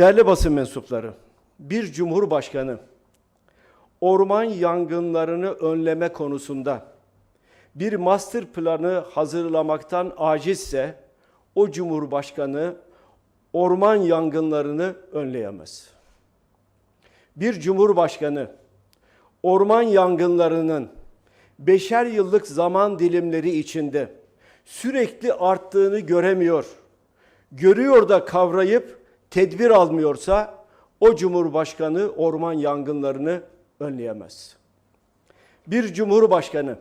Değerli basın mensupları, bir cumhurbaşkanı orman yangınlarını önleme konusunda bir master planı hazırlamaktan acizse o cumhurbaşkanı orman yangınlarını önleyemez. Bir cumhurbaşkanı orman yangınlarının beşer yıllık zaman dilimleri içinde sürekli arttığını göremiyor, görüyor da kavrayıp tedbir almıyorsa o cumhurbaşkanı orman yangınlarını önleyemez. Bir cumhurbaşkanı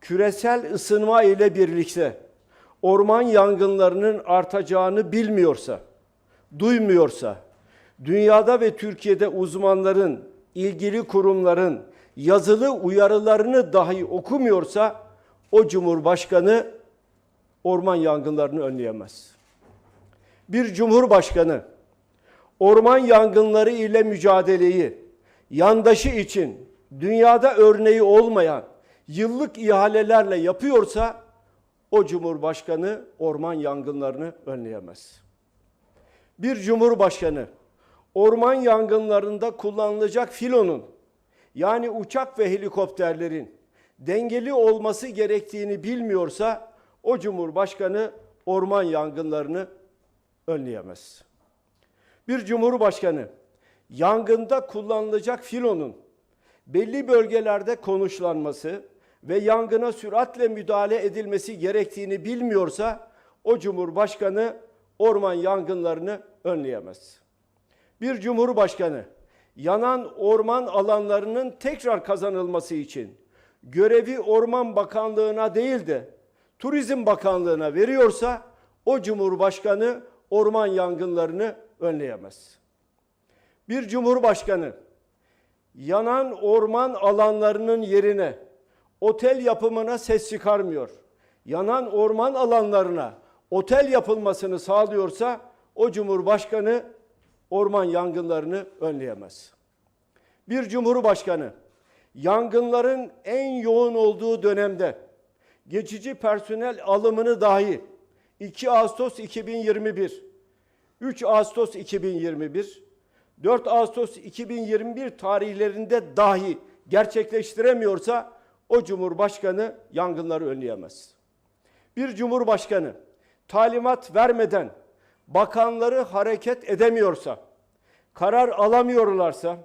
küresel ısınma ile birlikte orman yangınlarının artacağını bilmiyorsa, duymuyorsa, dünyada ve Türkiye'de uzmanların, ilgili kurumların yazılı uyarılarını dahi okumuyorsa o cumhurbaşkanı orman yangınlarını önleyemez. Bir cumhurbaşkanı orman yangınları ile mücadeleyi yandaşı için dünyada örneği olmayan yıllık ihalelerle yapıyorsa o cumhurbaşkanı orman yangınlarını önleyemez. Bir cumhurbaşkanı orman yangınlarında kullanılacak filonun yani uçak ve helikopterlerin dengeli olması gerektiğini bilmiyorsa o cumhurbaşkanı orman yangınlarını önleyemez. Bir cumhurbaşkanı yangında kullanılacak filonun belli bölgelerde konuşlanması ve yangına süratle müdahale edilmesi gerektiğini bilmiyorsa o cumhurbaşkanı orman yangınlarını önleyemez. Bir cumhurbaşkanı yanan orman alanlarının tekrar kazanılması için görevi Orman Bakanlığı'na değil de Turizm Bakanlığı'na veriyorsa o cumhurbaşkanı orman yangınlarını önleyemez. Bir cumhurbaşkanı yanan orman alanlarının yerine otel yapımına ses çıkarmıyor. Yanan orman alanlarına otel yapılmasını sağlıyorsa o cumhurbaşkanı orman yangınlarını önleyemez. Bir cumhurbaşkanı yangınların en yoğun olduğu dönemde geçici personel alımını dahi 2 Ağustos 2021, 3 Ağustos 2021, 4 Ağustos 2021 tarihlerinde dahi gerçekleştiremiyorsa o cumhurbaşkanı yangınları önleyemez. Bir cumhurbaşkanı talimat vermeden bakanları hareket edemiyorsa, karar alamıyorlarsa,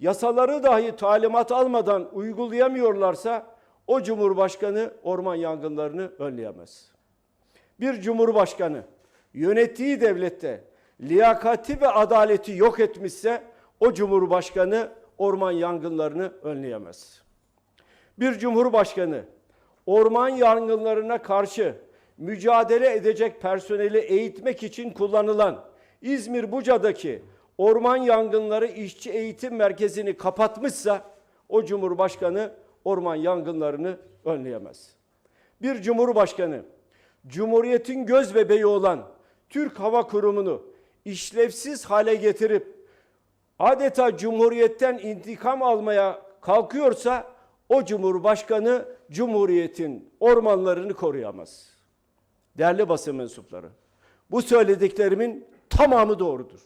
yasaları dahi talimat almadan uygulayamıyorlarsa o cumhurbaşkanı orman yangınlarını önleyemez. Bir cumhurbaşkanı yönettiği devlette liyakati ve adaleti yok etmişse o cumhurbaşkanı orman yangınlarını önleyemez. Bir cumhurbaşkanı orman yangınlarına karşı mücadele edecek personeli eğitmek için kullanılan İzmir Buca'daki orman yangınları işçi eğitim merkezini kapatmışsa o cumhurbaşkanı orman yangınlarını önleyemez. Bir cumhurbaşkanı Cumhuriyetin göz bebeği olan Türk Hava Kurumu'nu işlevsiz hale getirip adeta Cumhuriyet'ten intikam almaya kalkıyorsa o Cumhurbaşkanı Cumhuriyet'in ormanlarını koruyamaz. Değerli basın mensupları, bu söylediklerimin tamamı doğrudur.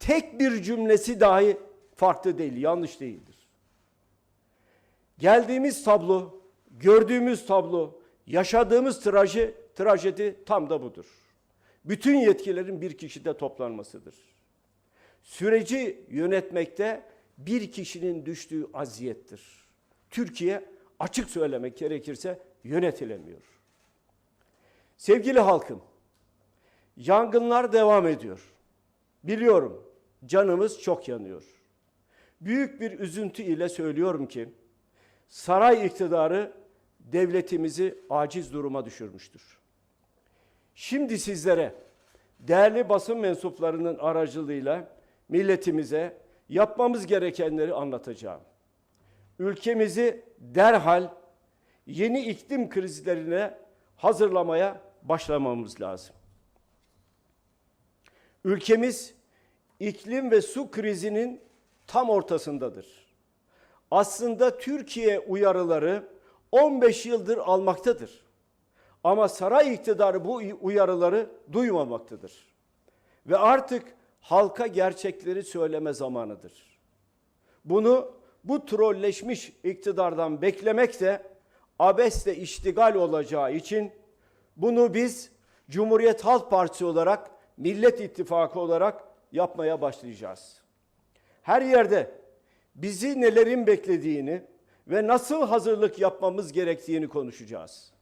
Tek bir cümlesi dahi farklı değil, yanlış değildir. Geldiğimiz tablo, gördüğümüz tablo, yaşadığımız traji, trajedi tam da budur. Bütün yetkilerin bir kişide toplanmasıdır. Süreci yönetmekte bir kişinin düştüğü aziyettir. Türkiye açık söylemek gerekirse yönetilemiyor. Sevgili halkım, yangınlar devam ediyor. Biliyorum canımız çok yanıyor. Büyük bir üzüntü ile söylüyorum ki saray iktidarı devletimizi aciz duruma düşürmüştür. Şimdi sizlere değerli basın mensuplarının aracılığıyla milletimize yapmamız gerekenleri anlatacağım. Ülkemizi derhal yeni iklim krizlerine hazırlamaya başlamamız lazım. Ülkemiz iklim ve su krizinin tam ortasındadır. Aslında Türkiye uyarıları 15 yıldır almaktadır. Ama saray iktidarı bu uyarıları duymamaktadır. ve artık halka gerçekleri söyleme zamanıdır. Bunu bu trolleşmiş iktidardan beklemek de abesle iştigal olacağı için bunu biz Cumhuriyet Halk Partisi olarak, Millet İttifakı olarak yapmaya başlayacağız. Her yerde bizi nelerin beklediğini ve nasıl hazırlık yapmamız gerektiğini konuşacağız.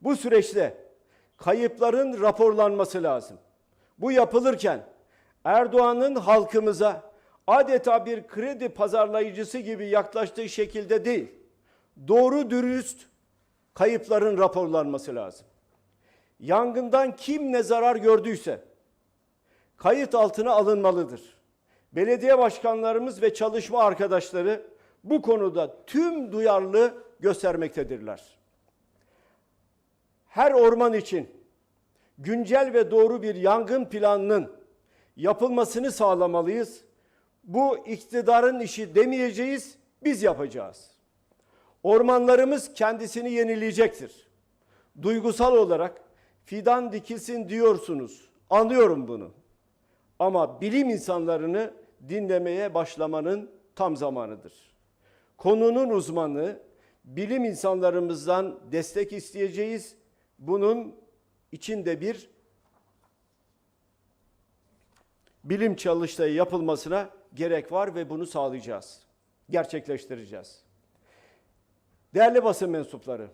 Bu süreçte kayıpların raporlanması lazım. Bu yapılırken Erdoğan'ın halkımıza adeta bir kredi pazarlayıcısı gibi yaklaştığı şekilde değil, doğru dürüst kayıpların raporlanması lazım. Yangından kim ne zarar gördüyse kayıt altına alınmalıdır. Belediye başkanlarımız ve çalışma arkadaşları bu konuda tüm duyarlı göstermektedirler. Her orman için güncel ve doğru bir yangın planının yapılmasını sağlamalıyız. Bu iktidarın işi demeyeceğiz, biz yapacağız. Ormanlarımız kendisini yenileyecektir. Duygusal olarak fidan dikilsin diyorsunuz. Anlıyorum bunu. Ama bilim insanlarını dinlemeye başlamanın tam zamanıdır. Konunun uzmanı bilim insanlarımızdan destek isteyeceğiz. Bunun içinde bir bilim çalıştayı yapılmasına gerek var ve bunu sağlayacağız. Gerçekleştireceğiz. Değerli basın mensupları,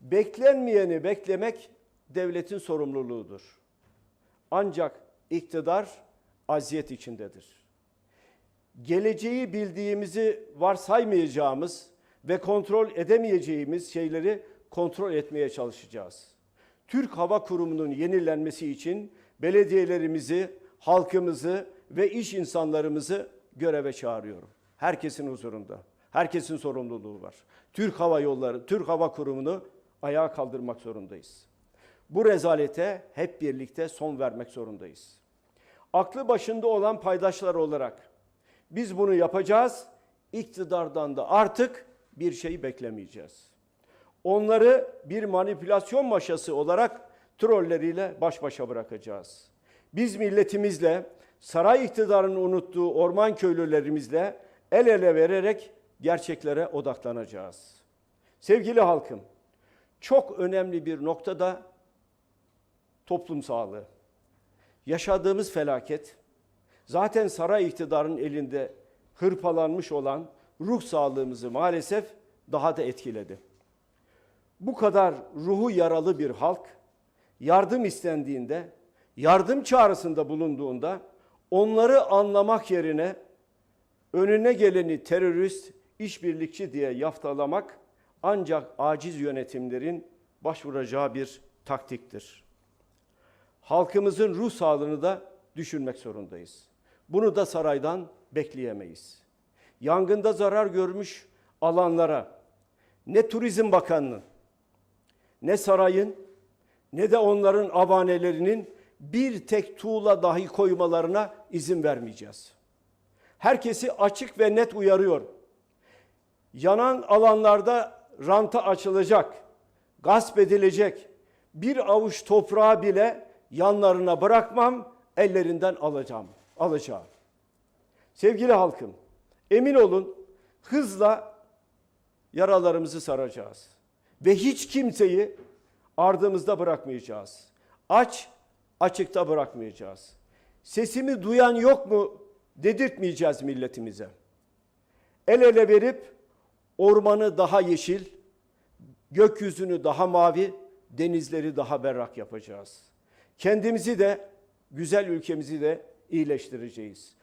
beklenmeyeni beklemek devletin sorumluluğudur. Ancak iktidar aziyet içindedir. Geleceği bildiğimizi varsaymayacağımız ve kontrol edemeyeceğimiz şeyleri kontrol etmeye çalışacağız. Türk Hava Kurumu'nun yenilenmesi için belediyelerimizi, halkımızı ve iş insanlarımızı göreve çağırıyorum. Herkesin huzurunda. Herkesin sorumluluğu var. Türk Hava Yolları, Türk Hava Kurumu'nu ayağa kaldırmak zorundayız. Bu rezalete hep birlikte son vermek zorundayız. Aklı başında olan paydaşlar olarak biz bunu yapacağız. İktidardan da artık bir şey beklemeyeceğiz. Onları bir manipülasyon maşası olarak trolleriyle baş başa bırakacağız. Biz milletimizle, saray iktidarının unuttuğu orman köylülerimizle el ele vererek gerçeklere odaklanacağız. Sevgili halkım, çok önemli bir noktada toplum sağlığı. Yaşadığımız felaket, zaten saray iktidarının elinde hırpalanmış olan ruh sağlığımızı maalesef daha da etkiledi. Bu kadar ruhu yaralı bir halk yardım istendiğinde, yardım çağrısında bulunduğunda onları anlamak yerine önüne geleni terörist, işbirlikçi diye yaftalamak ancak aciz yönetimlerin başvuracağı bir taktiktir. Halkımızın ruh sağlığını da düşünmek zorundayız. Bunu da saraydan bekleyemeyiz. Yangında zarar görmüş alanlara ne Turizm Bakanı'nın ne sarayın ne de onların avanelerinin bir tek tuğla dahi koymalarına izin vermeyeceğiz. Herkesi açık ve net uyarıyor. Yanan alanlarda ranta açılacak, gasp edilecek. Bir avuç toprağı bile yanlarına bırakmam, ellerinden alacağım, alacağım. Sevgili halkım, emin olun hızla yaralarımızı saracağız. Ve hiç kimseyi ardımızda bırakmayacağız. Aç, açıkta bırakmayacağız. Sesimi duyan yok mu dedirtmeyeceğiz milletimize. El ele verip ormanı daha yeşil, gökyüzünü daha mavi, denizleri daha berrak yapacağız. Kendimizi de, güzel ülkemizi de iyileştireceğiz.